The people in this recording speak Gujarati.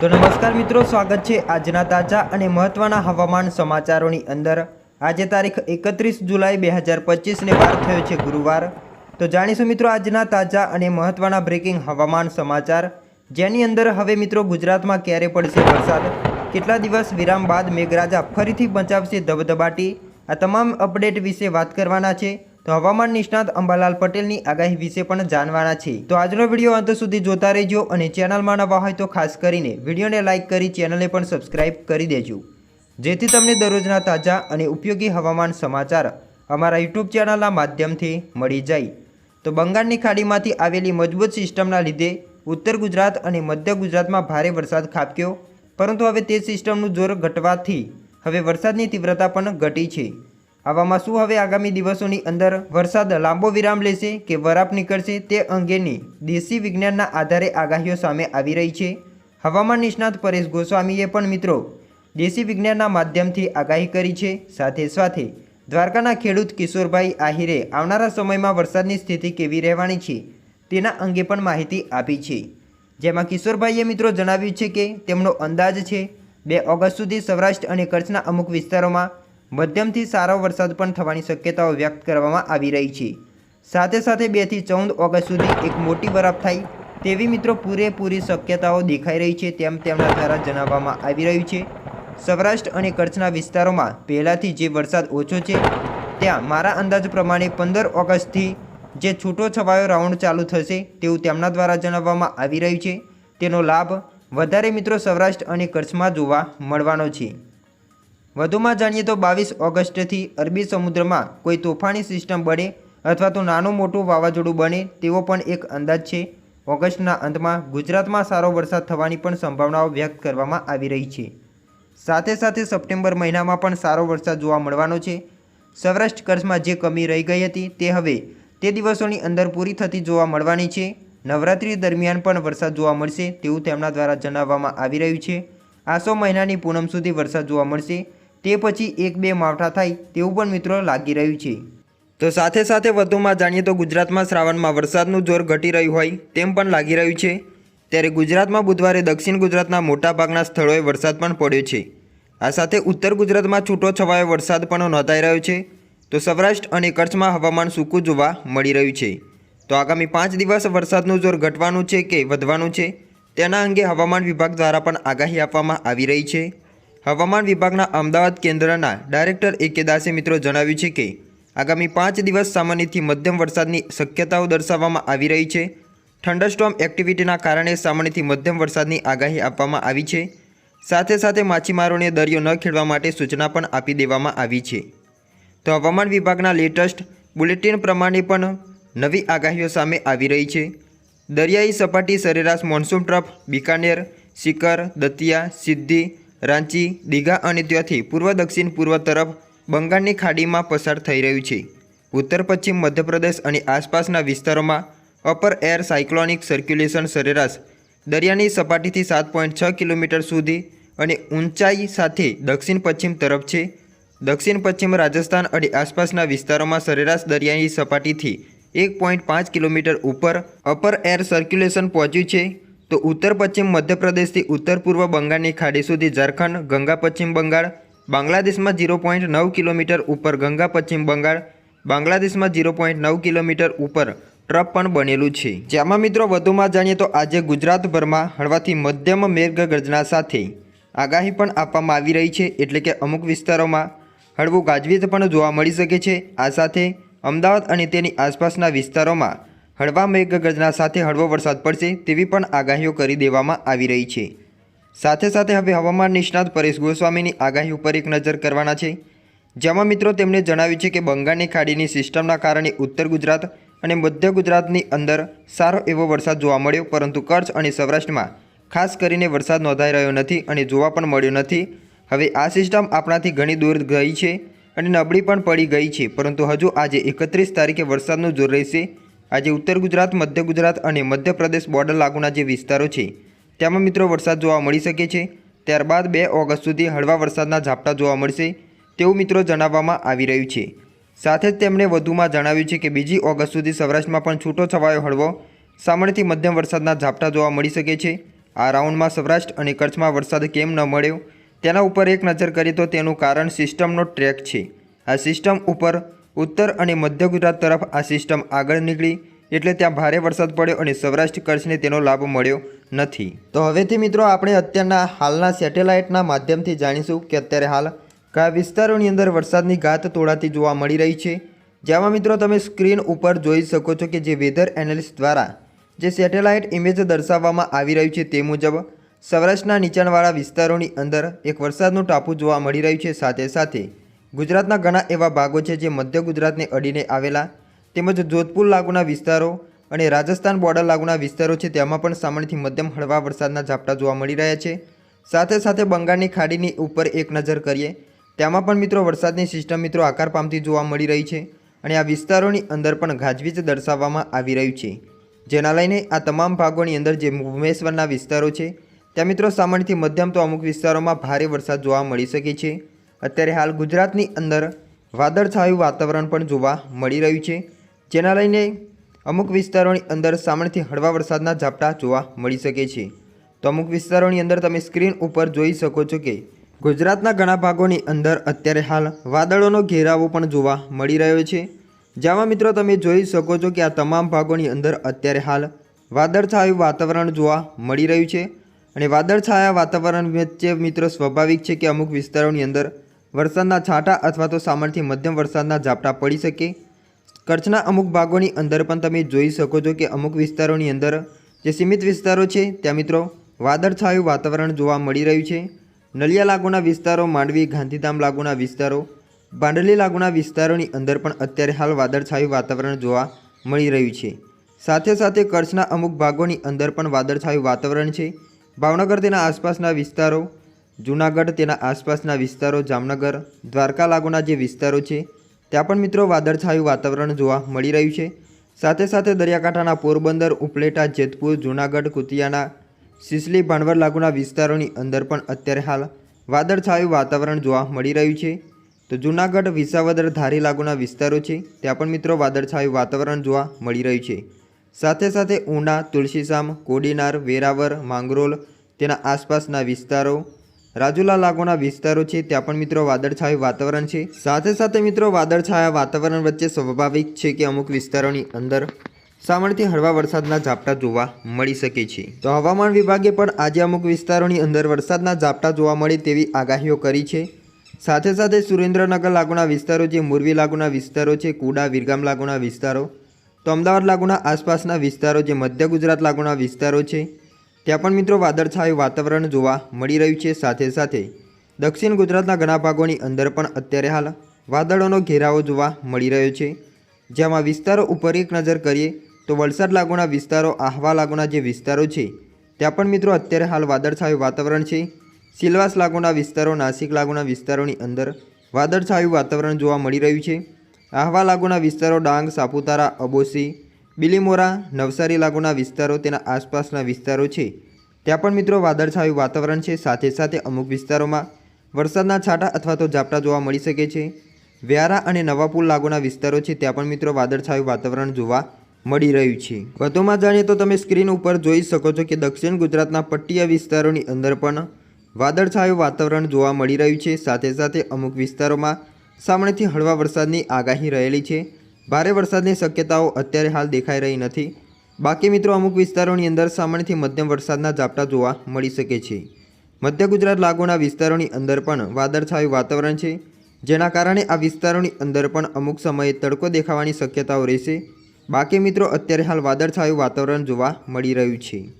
તો નમસ્કાર મિત્રો, સ્વાગત છે આજના તાજા અને મહત્વના હવામાન સમાચારોની અંદર. આજે તારીખ એકત્રીસ જુલાઈ બે હજાર પચીસને વાર થયો છે ગુરુવાર. તો જાણીશું મિત્રો આજના તાજા અને મહત્વના બ્રેકિંગ હવામાન સમાચાર. જેની અંદર હવે મિત્રો ગુજરાતમાં ક્યારે પડશે વરસાદ? કેટલા દિવસ વિરામ બાદ મેઘરાજા ફરીથી બચાવશે ધબધબાટી? આ તમામ અપડેટ વિશે વાત કરવાના છે. તો હવામાન નિષ્ણાત અંબાલાલ પટેલની આગાહી વિશે પણ જાણવાના છે. તો આજનો વીડિયો અંત સુધી જોતા રહેજો અને ચેનલમાં નવા હોય તો ખાસ કરીને વિડીયોને લાઇક કરી ચેનલને પણ સબસ્ક્રાઇબ કરી દેજો. જેથી તમને દરરોજના તાજા અને ઉપયોગી હવામાન સમાચાર અમારા યુટ્યુબ ચેનલના માધ્યમથી મળી જાય. તો બંગાળની ખાડીમાંથી આવેલી મજબૂત સિસ્ટમના લીધે ઉત્તર ગુજરાત અને મધ્ય ગુજરાતમાં ભારે વરસાદ ખાબક્યો, પરંતુ હવે તે સિસ્ટમનું જોર ઘટવાથી હવે વરસાદની તીવ્રતા પણ ઘટી છે. આવામાં શું હવે આગામી દિવસોની અંદર વરસાદ લાંબો વિરામ લેશે કે વરાપ નીકળશે તે અંગેની દેશી વિજ્ઞાનના આધારે આગાહીઓ સામે આવી રહી છે. હવામાન નિષ્ણાત પરેશ ગોસ્વામીએ પણ મિત્રો દેશી વિજ્ઞાનના માધ્યમથી આગાહી કરી છે. સાથે સાથે દ્વારકાના ખેડૂત કિશોરભાઈ આહિરે આવનારા સમયમાં વરસાદની સ્થિતિ કેવી રહેવાની છે તેના અંગે પણ માહિતી આપી છે. જેમાં કિશોરભાઈએ મિત્રો જણાવ્યું છે કે તેમનો અંદાજ છે, બે ઓગસ્ટ સુધી સૌરાષ્ટ્ર અને કચ્છના અમુક વિસ્તારોમાં મધ્યમથી સારો વરસાદ પણ થવાની શક્યતાઓ વ્યક્ત કરવામાં આવી રહી છે. સાથે સાથે બેથી ચૌદ ઓગસ્ટ સુધી એક મોટી બરફ થાય તેવી મિત્રો પૂરેપૂરી શક્યતાઓ દેખાઈ રહી છે તેમ તેમના દ્વારા જણાવવામાં આવી રહ્યું છે. સૌરાષ્ટ્ર અને કચ્છના વિસ્તારોમાં પહેલાંથી જે વરસાદ ઓછો છે, ત્યાં મારા અંદાજ પ્રમાણે પંદર ઓગસ્ટથી જે છૂટો છવાયો રાઉન્ડ ચાલુ થશે તેવું તેમના દ્વારા જણાવવામાં આવી રહ્યું છે. તેનો લાભ વધારે મિત્રો સૌરાષ્ટ્ર અને કચ્છમાં જોવા મળવાનો છે. વધુમાં જાણીએ તો બાવીસ ઓગસ્ટથી અરબી સમુદ્રમાં કોઈ તોફાની સિસ્ટમ બને અથવા તો નાનું મોટું વાવાઝોડું બને તેવો પણ એક અંદાજ છે. ઓગસ્ટના અંતમાં ગુજરાતમાં સારો વરસાદ થવાની પણ સંભાવનાઓ વ્યક્ત કરવામાં આવી રહી છે. સાથે સાથે સપ્ટેમ્બર મહિનામાં પણ સારો વરસાદ જોવા મળવાનો છે. સૌરાષ્ટ્ર કચ્છમાં જે કમી રહી ગઈ હતી તે હવે તે દિવસોની અંદર પૂરી થતી જોવા મળવાની છે. નવરાત્રિ દરમિયાન પણ વરસાદ જોવા મળશે તેવું તેમના દ્વારા જણાવવામાં આવી રહ્યું છે. આસો મહિનાની પૂનમ સુધી વરસાદ જોવા મળશે. તે પછી એક બે માવઠા થાય તેવું પણ મિત્રો લાગી રહ્યું છે. તો સાથે સાથે વધુમાં જાણીએ તો ગુજરાતમાં શ્રાવણમાં વરસાદનું જોર ઘટી રહ્યું હોય તેમ પણ લાગી રહ્યું છે. ત્યારે ગુજરાતમાં બુધવારે દક્ષિણ ગુજરાતના મોટાભાગના સ્થળોએ વરસાદ પણ પડ્યો છે. આ સાથે ઉત્તર ગુજરાતમાં છૂટો છવાયો વરસાદ પણ નોંધાઈ રહ્યો છે. તો સૌરાષ્ટ્ર અને કચ્છમાં હવામાન સૂકું જોવા મળી રહ્યું છે. તો આગામી પાંચ દિવસ વરસાદનું જોર ઘટવાનું છે કે વધવાનું છે? તેના અંગે હવામાન વિભાગ દ્વારા પણ આગાહી આપવામાં આવી રહી છે. હવામાન વિભાગના અમદાવાદ કેન્દ્રના ડાયરેક્ટર એ કે દાસે મિત્રો જણાવ્યું છે કે, આગામી પાંચ દિવસ સામાન્યથી મધ્યમ વરસાદની શક્યતાઓ દર્શાવવામાં આવી રહી છે. થંડરસ્ટોમ એક્ટિવિટીના કારણે સામાન્યથી મધ્યમ વરસાદની આગાહી આપવામાં આવી છે. સાથે સાથે માછીમારોને દરિયો ન ખેડવા માટે સૂચના પણ આપી દેવામાં આવી છે. તો હવામાન વિભાગના લેટેસ્ટ બુલેટિન પ્રમાણે પણ નવી આગાહીઓ સામે આવી રહી છે. દરિયાઈ સપાટી સરેરાશ મોન્સૂન ટ્રફ, બિકાનેર સિકર દતિયા, સિદ્ધી રાંચી, દીઘા અને ત્યાંથી પૂર્વ દક્ષિણ પૂર્વ તરફ બંગાળની ખાડીમાં પસાર થઈ રહ્યું છે. ઉત્તર પશ્ચિમ મધ્યપ્રદેશ અને આસપાસના વિસ્તારોમાં અપર એર સાયક્લોનિક સર્ક્યુલેશન સરેરાશ દરિયાની સપાટીથી સાત પોઈન્ટ છ કિલોમીટર સુધી અને ઊંચાઈ સાથે દક્ષિણ પશ્ચિમ તરફ છે. દક્ષિણ પશ્ચિમ રાજસ્થાન અને આસપાસના વિસ્તારોમાં સરેરાશ દરિયાની સપાટીથી એક પોઈન્ટ પાંચ કિલોમીટર ઉપર અપર એર સર્ક્યુલેશન પહોંચ્યું છે. તો ઉત્તર પશ્ચિમ મધ્યપ્રદેશથી ઉત્તર પૂર્વ બંગાળની ખાડી સુધી ઝારખંડ, ગંગા પશ્ચિમ બંગાળ, બાંગ્લાદેશમાં ઝીરો પોઈન્ટ નવ કિલોમીટર ઉપર ગંગા પશ્ચિમ બંગાળ, બાંગ્લાદેશમાં ઝીરો પોઈન્ટ નવ કિલોમીટર ઉપર ટ્રપ પણ બનેલું છે. જેમાં મિત્રો વધુમાં જાણીએ તો આજે ગુજરાતભરમાં હળવાથી મધ્યમ મેઘગર્જના સાથે આગાહી પણ આપવામાં આવી રહી છે. એટલે કે અમુક વિસ્તારોમાં હળવું ગાજવીજ પણ જોવા મળી શકે છે. આ સાથે અમદાવાદ અને તેની આસપાસના વિસ્તારોમાં હળવા મેઘગર્જના સાથે હળવો વરસાદ પડશે તેવી પણ આગાહીઓ કરી દેવામાં આવી રહી છે. સાથે સાથે હવે હવામાન નિષ્ણાત પરેશ ગોસ્વામીની આગાહી ઉપર એક નજર કરવાના છે. જેમાં મિત્રો તેમણે જણાવ્યું છે કે બંગાળની ખાડીની સિસ્ટમના કારણે ઉત્તર ગુજરાત અને મધ્ય ગુજરાતની અંદર સારો એવો વરસાદ જોવા મળ્યો, પરંતુ કચ્છ અને સૌરાષ્ટ્રમાં ખાસ કરીને વરસાદ નોંધાઈ રહ્યો નથી અને જોવા પણ મળ્યો નથી. હવે આ સિસ્ટમ આપણાથી ઘણી દૂર ગઈ છે અને નબળી પણ પડી ગઈ છે, પરંતુ હજુ આજે એકત્રીસ તારીખે વરસાદનું જોર રહેશે. આજે ઉત્તર ગુજરાત, મધ્ય ગુજરાત અને મધ્યપ્રદેશ બોર્ડર લાગુના જે વિસ્તારો છે, તેમાં મિત્રો વરસાદ જોવા મળી શકે છે. ત્યારબાદ બે ઓગસ્ટ સુધી હળવા વરસાદના ઝાપટા જોવા મળશે તેવું મિત્રો જણાવવામાં આવી રહ્યું છે. સાથે જ તેમણે વધુમાં જણાવ્યું છે કે બીજી ઓગસ્ટ સુધી સૌરાષ્ટ્રમાં પણ છૂટો છવાયો હળવો, સામાન્યથી મધ્યમ વરસાદના ઝાપટા જોવા મળી શકે છે. આ રાઉન્ડમાં સૌરાષ્ટ્ર અને કચ્છમાં વરસાદ કેમ ન મળ્યો, તેના ઉપર એક નજર કરીએ તો તેનું કારણ સિસ્ટમનો ટ્રેક છે. આ સિસ્ટમ ઉપર ઉત્તર અને મધ્ય ગુજરાત તરફ આ સિસ્ટમ આગળ નીકળી, એટલે ત્યાં ભારે વરસાદ પડ્યો અને સૌરાષ્ટ્ર કચ્છને તેનો લાભ મળ્યો નથી. તો હવેથી મિત્રો આપણે અત્યારના હાલના સેટેલાઇટના માધ્યમથી જાણીશું કે અત્યારે હાલ કયા વિસ્તારોની અંદર વરસાદની ઘાત તોડાતી જોવા મળી રહી છે. જેમાં મિત્રો તમે સ્ક્રીન ઉપર જોઈ શકો છો કે જે વેધર એનાલિસ્ટ દ્વારા જે સેટેલાઇટ ઇમેજ દર્શાવવામાં આવી રહ્યું છે તે મુજબ, સૌરાષ્ટ્રના નીચાણવાળા વિસ્તારોની અંદર એક વરસાદનું ટાપુ જોવા મળી રહ્યું છે સાથે સાથે. ગુજરાતના ઘણા એવા ભાગો છે જે મધ્ય ગુજરાતને અડીને આવેલા, તેમજ જોધપુર લાગુના વિસ્તારો અને રાજસ્થાન બોર્ડર લાગુના વિસ્તારો છે તેમાં પણ સામાન્યથી મધ્યમ હળવા વરસાદના ઝાપટા જોવા મળી રહ્યા છે. સાથે સાથે બંગાળની ખાડીની ઉપર એક નજર કરીએ તેમાં પણ મિત્રો વરસાદની સિસ્ટમ મિત્રો આકાર પામતી જોવા મળી રહી છે અને આ વિસ્તારોની અંદર પણ ગાજવીજ દર્શાવવામાં આવી રહ્યું છે. જેના લઈને આ તમામ ભાગોની અંદર જે ભુવનેશ્વરના વિસ્તારો છે, ત્યાં મિત્રો સામાન્યથી મધ્યમ તો અમુક વિસ્તારોમાં ભારે વરસાદ જોવા મળી શકે છે. અત્યારે હાલ ગુજરાતની અંદર વાદળછાયું વાતાવરણ પણ જોવા મળી રહ્યું છે. જેના લઈને અમુક વિસ્તારોની અંદર સામાન્યથી હળવા વરસાદના ઝાપટા જોવા મળી શકે છે. તો અમુક વિસ્તારોની અંદર તમે સ્ક્રીન ઉપર જોઈ શકો છો કે ગુજરાતના ઘણા ભાગોની અંદર અત્યારે હાલ વાદળોનો ઘેરાવો પણ જોવા મળી રહ્યો છે. જેમાં મિત્રો તમે જોઈ શકો છો કે આ તમામ ભાગોની અંદર અત્યારે હાલ વાદળછાયું વાતાવરણ જોવા મળી રહ્યું છે. અને વાદળછાયા વાતાવરણ વચ્ચે મિત્રો સ્વાભાવિક છે કે અમુક વિસ્તારોની અંદર વરસાદના છાંટા અથવા તો સામાનથી મધ્યમ વરસાદના ઝાપટા પડી શકે. કચ્છના અમુક ભાગોની અંદર પણ તમે જોઈ શકો છો કે અમુક વિસ્તારોની અંદર જે સીમિત વિસ્તારો છે, ત્યાં મિત્રો વાદળછાયું વાતાવરણ જોવા મળી રહ્યું છે. નલિયા લાગુના વિસ્તારો, માંડવી, ગાંધીધામ લાગુના વિસ્તારો, બાંડલી લાગુના વિસ્તારોની અંદર પણ અત્યારે હાલ વાદળછાયું વાતાવરણ જોવા મળી રહ્યું છે. સાથે સાથે કચ્છના અમુક ભાગોની અંદર પણ વાદળછાયું વાતાવરણ છે. ભાવનગર તેના આસપાસના વિસ્તારો જૂનાગઢ તેના આસપાસના વિસ્તારો, જામનગર, દ્વારકા લાગુના જે વિસ્તારો છે, ત્યાં પણ મિત્રો વાદળછાયું વાતાવરણ જોવા મળી રહ્યું છે. સાથે સાથે દરિયાકાંઠાના પોરબંદર, ઉપલેટા, જેતપુર, જૂનાગઢ, કુતિયાના, સિસલી ભાંડવર લાગુના વિસ્તારોની અંદર પણ અત્યારે હાલ વાદળછાયું વાતાવરણ જોવા મળી રહ્યું છે. તો જૂનાગઢ, વિસાવદર, ધારી લાગુના વિસ્તારો છે, ત્યાં પણ મિત્રો વાદળછાયું વાતાવરણ જોવા મળી રહ્યું છે. સાથે સાથે ઉના, તુલસીશામ, કોડીનાર વેરાવર માંગરોલ તેના આસપાસના વિસ્તારો રાજુલા લાગોના વિસ્તારો છે, ત્યાં પણ મિત્રો વાદળછાયું વાતાવરણ છે. સાથે સાથે મિત્રો વાદળછાયા વાતાવરણ વચ્ચે સ્વાભાવિક છે કે અમુક વિસ્તારોની અંદર સામાન્યથી હળવા વરસાદના ઝાપટા જોવા મળી શકે છે. તો હવામાન વિભાગે પણ આજે અમુક વિસ્તારોની અંદર વરસાદના ઝાપટા જોવા મળે તેવી આગાહીઓ કરી છે. સાથે સાથે સુરેન્દ્રનગર લાગુના વિસ્તારો જે મોરબી લાગુના વિસ્તારો છે, કુડા, વિરગામ લાગુના વિસ્તારો, તો અમદાવાદ લાગુના આસપાસના વિસ્તારો જે મધ્ય ગુજરાત લાગુના વિસ્તારો છે ત્યાં પણ મિત્રો વાદળછાયું વાતાવરણ જોવા મળી રહ્યું છે. સાથે સાથે દક્ષિણ ગુજરાતના ઘણા ભાગોની અંદર પણ અત્યારે હાલ વાદળોનો ઘેરાવો જોવા મળી રહ્યો છે. જેમાં વિસ્તારો ઉપર એક નજર કરીએ તો વલસાડ લાગુના વિસ્તારો, આહવા લાગુના જે વિસ્તારો છે, ત્યાં પણ મિત્રો અત્યારે હાલ વાદળછાયું વાતાવરણ છે. સિલવાસ લાગુના વિસ્તારો, નાસિક લાગુના વિસ્તારોની અંદર વાદળછાયું વાતાવરણ જોવા મળી રહ્યું છે. આહવા લાગુના વિસ્તારો ડાંગ, સાપુતારા, અબોસી બિલીમોરા, નવસારી લાગુના વિસ્તારો તેના આસપાસના વિસ્તારો છે. ત્યાં પણ મિત્રો વાદળછાયું વાતાવરણ છે. સાથે સાથે અમુક વિસ્તારોમાં વરસાદના છાંટા અથવા તો ઝાપટા જોવા મળી શકે છે. વ્યારા અને નવાપુર લાગુના વિસ્તારો છે. ત્યાં પણ મિત્રો વાદળછાયું વાતાવરણ જોવા મળી રહ્યું છે. વધુમાં જાણીએ તો તમે સ્ક્રીન ઉપર જોઈ શકો છો કે દક્ષિણ ગુજરાતના પટ્ટીયા વિસ્તારોની અંદર પણ વાદળછાયું વાતાવરણ જોવા મળી રહ્યું છે. સાથે સાથે અમુક વિસ્તારોમાં સામાન્યથી હળવા વરસાદની આગાહી રહેલી છે. ભારે વરસાદની શક્યતાઓ અત્યારે હાલ દેખાઈ રહી નથી. બાકી મિત્રો, અમુક વિસ્તારોની અંદર સામાન્યથી મધ્યમ વરસાદના ઝાપટા જોવા મળી શકે છે. મધ્ય ગુજરાત લાગુના વિસ્તારોની અંદર પણ વાદળછાયું વાતાવરણ છે, જેના કારણે આ વિસ્તારોની અંદર પણ અમુક સમયે તડકો દેખાવાની શક્યતાઓ રહેશે. બાકી મિત્રો, અત્યારે હાલ વાદળછાયું વાતાવરણ જોવા મળી રહ્યું છે.